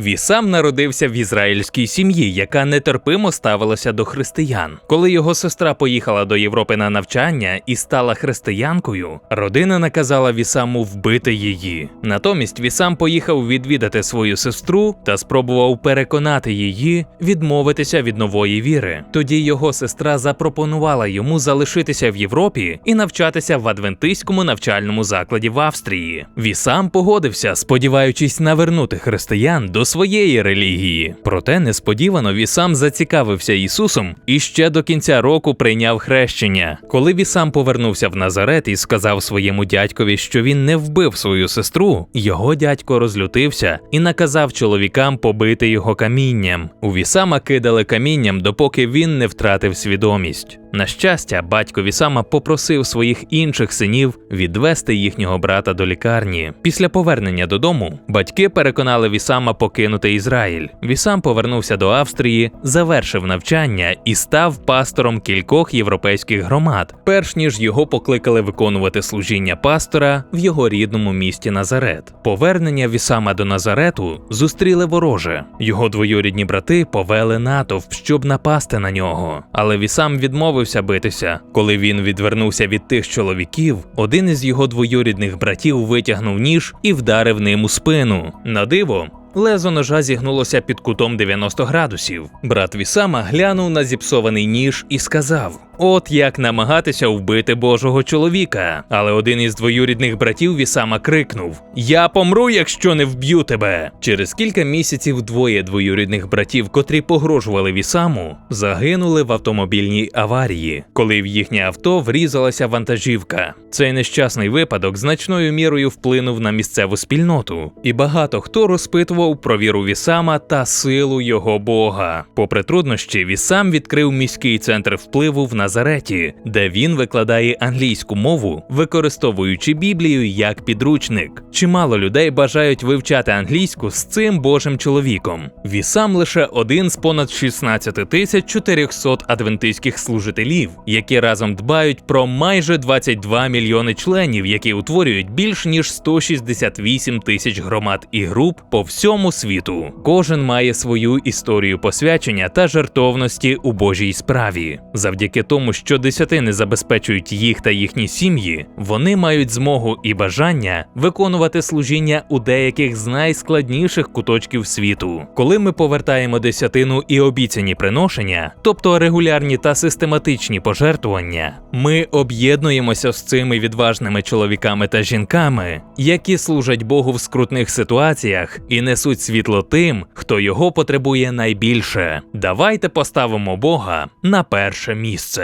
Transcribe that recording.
Вісам народився в ізраїльській сім'ї, яка нетерпимо ставилася до християн. Коли його сестра поїхала до Європи на навчання і стала християнкою, родина наказала Вісаму вбити її. Натомість Вісам поїхав відвідати свою сестру та спробував переконати її відмовитися від нової віри. Тоді його сестра запропонувала йому залишитися в Європі і навчатися в адвентистському навчальному закладі в Австрії. Вісам погодився, сподіваючись навернути християн до своєї релігії. Проте несподівано Вісам зацікавився Ісусом і ще до кінця року прийняв хрещення. Коли Вісам повернувся в Назарет і сказав своєму дядькові, що він не вбив свою сестру, його дядько розлютився і наказав чоловікам побити його камінням. У Вісама кидали камінням, допоки він не втратив свідомість. На щастя, батько Вісама попросив своїх інших синів відвести їхнього брата до лікарні. Після повернення додому батьки переконали Вісама покинути Ізраїль. Вісам повернувся до Австрії, завершив навчання і став пастором кількох європейських громад, перш ніж його покликали виконувати служіння пастора в його рідному місті Назарет. Повернення Вісама до Назарету зустріли вороже. Його двоюрідні брати повели натовп, щоб напасти на нього. Але Вісам відмовився битися. Коли він відвернувся від тих чоловіків, один із його двоюрідних братів витягнув ніж і вдарив ним у спину. На диво. Лезо ножа зігнулося під кутом 90 градусів. Брат Вісама глянув на зіпсований ніж і сказав: От як намагатися вбити Божого чоловіка. Але один із двоюрідних братів Вісама крикнув: Я помру, якщо не вб'ю тебе. Через кілька місяців двоє двоюрідних братів, котрі погрожували Вісаму, загинули в автомобільній аварії, коли в їхнє авто врізалася вантажівка. Цей нещасний випадок значною мірою вплинув на місцеву спільноту, і багато хто розпитував про віру Вісама та силу його Бога. Попри труднощі, Вісам відкрив міський центр впливу в Назареті, де він викладає англійську мову, використовуючи Біблію як підручник. Чимало людей бажають вивчати англійську з цим божим чоловіком. Вісам лише один з понад 16 тисяч 400 адвентистських служителів, які разом дбають про майже 22 мільйони членів, які утворюють більш ніж 168 тисяч громад і груп по всьому світу. Кожен має свою історію посвячення та жертовності у Божій справі. Завдяки тому, що десятини забезпечують їх та їхні сім'ї, вони мають змогу і бажання виконувати служіння у деяких з найскладніших куточків світу. Коли ми повертаємо десятину і обіцяні приношення, тобто регулярні та систематичні пожертвування, ми об'єднуємося з цими відважними чоловіками та жінками, які служать Богу в скрутних ситуаціях і несуть світло тим, хто його потребує найбільше. Давайте поставимо Бога на перше місце.